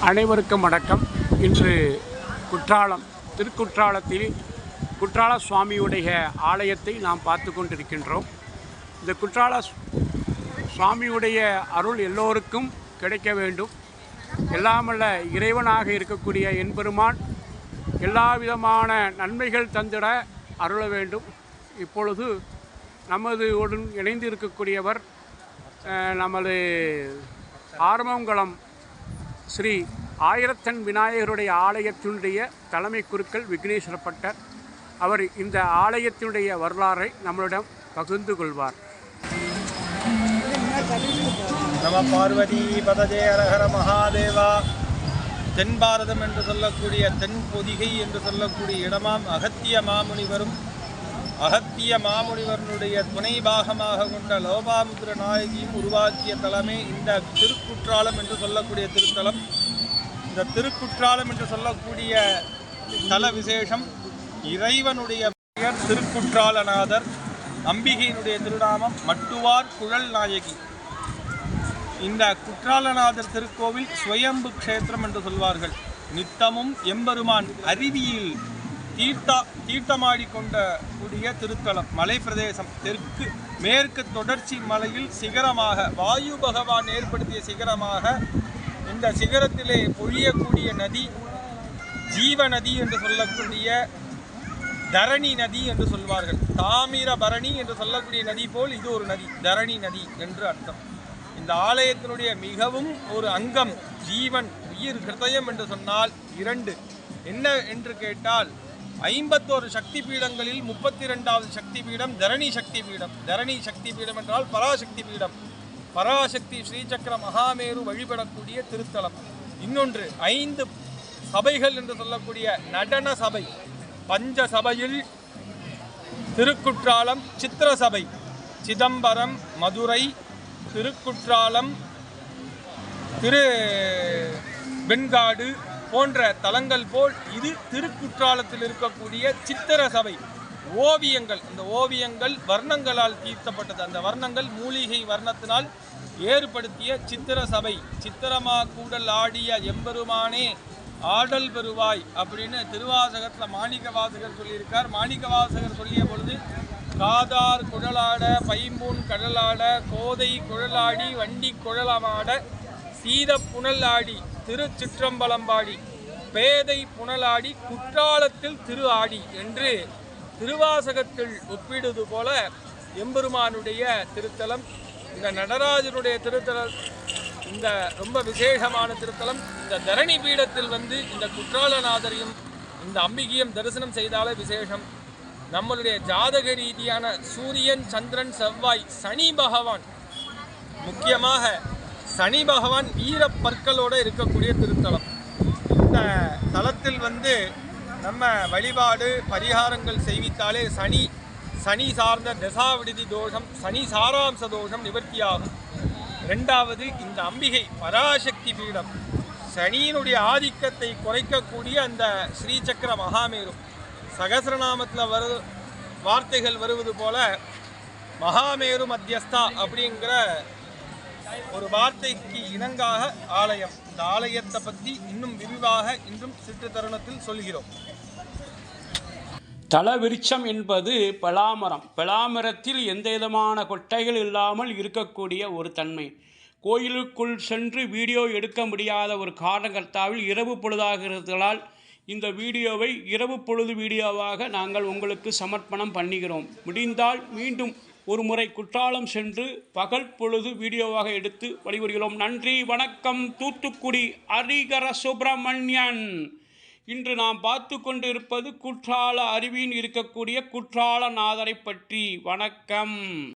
அனைவருக்கும் வணக்கம். இன்று குற்றாலம் திருக்குற்றாலத்தில் குற்றால சுவாமியுடைய ஆலயத்தை நாம் பார்த்து கொண்டிருக்கின்றோம். இந்த குற்றால சுவாமியுடைய அருள் எல்லோருக்கும் கிடைக்க வேண்டும். எல்லாமல்ல இறைவனாக இருக்கக்கூடிய என்பெருமான் எல்லா விதமான நன்மைகள் தந்திட அருள வேண்டும். இப்பொழுது நமது உடன் இணைந்து இருக்கக்கூடியவர் அஹ், நமது ஆரம்பங்குளம் ஸ்ரீ ஆயிரத்தன் விநாயகருடைய ஆலயத்தினுடைய தலைமை குருக்கள் விக்னேஸ்வர பட்டர் அவர் இந்த ஆலயத்தினுடைய வரலாறை நம்மளிடம் பகிர்ந்து கொள்வார். நம பார்வதி பதஜே அரஹர மகாதேவா. தென் பாரதம் என்று சொல்லக்கூடிய தென் பொதிகை என்று சொல்லக்கூடிய இடமாம் அகத்திய மாமுனிவரும் அகத்திய மாமுனிவரனுடைய துணை பாகமாக கொண்ட லோபாமுத்திர நாயகியும் உருவாக்கிய தலமே இந்த திருக்குற்றாலம் என்று சொல்லக்கூடிய திருத்தலம். இந்த திருக்குற்றாலம் என்று சொல்லக்கூடிய தல விசேஷம் இறைவனுடைய பெயர் திருக்குற்றாலநாதர் அம்பிகையினுடைய திருநாமம் மட்டுவார் குழல் நாயகி. இந்த குற்றாலநாதர் திருக்கோவில் சுயம்பு க்ஷேத்திரம் என்று சொல்வார்கள். நித்தமும் எம்பெருமான் அருவியில் தீர்த்தா தீர்த்தமாடி கொண்ட கூடிய திருத்தலம் மலை பிரதேசம் தெற்கு மேற்கு தொடர்ச்சி மலையில் சிகரமாக வாயு பகவான் ஏற்படுத்திய சிகரமாக இந்த சிகரத்திலே பொழியக்கூடிய நதி ஜீவ நதி என்று சொல்லக்கூடிய தரணி நதி என்று சொல்வார்கள். தாமிரபரணி என்று சொல்லக்கூடிய நதி போல் இது ஒரு நதி தரணி நதி என்று அர்த்தம். இந்த ஆலயத்தினுடைய மிகவும் ஒரு அங்கம் ஜீவன் உயிர் ஹிருதயம் என்று சொன்னால் இரண்டு. என்ன என்று கேட்டால் ஐம்பத்தோரு சக்தி பீடங்களில் முப்பத்தி ரெண்டாவது சக்தி பீடம் தரணி சக்தி பீடம் தரணி சக்தி பீடம் என்றால் பராசக்தி பீடம் பராசக்தி ஸ்ரீசக்கர மகாமேரு வழிபடக்கூடிய திருத்தலம். இன்னொன்று ஐந்து சபைகள் என்று சொல்லக்கூடிய நடன சபை. பஞ்ச சபையில் திருக்குற்றாலம் சித்திர சபை சிதம்பரம் மதுரை திருக்குற்றாலம் திரு வெண்காடு போன்ற தலங்கள் போல் இது திருக்குற்றாலத்தில் இருக்கக்கூடிய சித்திர சபை. ஓவியங்கள். அந்த ஓவியங்கள் வர்ணங்களால் தீர்த்தப்பட்டது. அந்த வர்ணங்கள் மூலிகை வர்ணத்தினால் ஏற்படுத்திய சித்திர சபை. சித்திரமா கூடல் ஆடிய எம்பெருமானே ஆடல் பெறுவாய் அப்படின்னு திருவாசகத்தில் மாணிக்க வாசகர் சொல்லியிருக்கார். மாணிக்க வாசகர் சொல்லிய பொழுது காதார் குழலாட பைம்பூன் கடலாட கோதை குழலாடி வண்டி குழலமாட சீத புனலாடி திருச்சிற்றம்பலம்பாடி பேதை புனலாடி குற்றாலத்தில் திரு ஆடி என்று திருவாசகத்தில் ஒப்பிடுவது போல எம்பெருமானுடைய திருத்தலம் இந்த நடராஜனுடைய திருத்தலம் இந்த ரொம்ப விசேஷமான திருத்தலம் இந்த தரணி பீடத்தில் வந்து இந்த குற்றாலநாதரையும் இந்த அம்பிகையும் தரிசனம் செய்தாலே விசேஷம். நம்மளுடைய ஜாதக ரீதியான சூரியன் சந்திரன் செவ்வாய் சனி பகவான் முக்கியமாக சனி பகவான் வீர பற்களோடு இருக்கக்கூடிய திருத்தலம். இந்த தலத்தில் வந்து நம்ம வழிபாடு பரிகாரங்கள் செய்வித்தாலே சனி சனி சார்ந்த தசாவிடுதி தோஷம் சனி சாராம்ச தோஷம் நிவர்த்தியாகும். ரெண்டாவது இந்த அம்பிகை பராசக்தி பீடம். சனியினுடைய ஆதிக்கத்தை குறைக்கக்கூடிய அந்த ஸ்ரீசக்கர மகாமேரு சகசிரநாமத்தில் வரு வார்த்தைகள் வருவது போல மகாமேரு மத்தியஸ்தா அப்படிங்கிற ஒரு வார்த்தைக்கு இணங்காக ஆலயம். இந்த ஆலயத்தை பற்றி இன்னும் விரிவாக இன்றும் சிற்று தருணத்தில் சொல்கிறோம். தளவிருச்சம் என்பது பலாமரம். பலாமரத்தில் எந்த விதமான கொட்டைகள் இல்லாமல் இருக்கக்கூடிய ஒரு தன்மை. கோயிலுக்குள் சென்று வீடியோ எடுக்க முடியாத ஒரு காரணகர்த்தாவில் இரவு பொழுதாகிறதால் இந்த வீடியோவை இரவு பொழுது வீடியோவாக நாங்கள் உங்களுக்கு சமர்ப்பணம் பண்ணுகிறோம் முடிந்தால் மீண்டும் ஒரு முறை குற்றாலம் சென்று பகல் பொழுது வீடியோவாக எடுத்து வழிபடுகிறோம். நன்றி வணக்கம். தூத்துக்குடி அரிகர சுப்பிரமணியன். இன்று நாம் பார்த்து கொண்டிருப்பது குற்றால அருவியின் இருக்கக்கூடிய குற்றாலநாதரை பற்றி. வணக்கம்.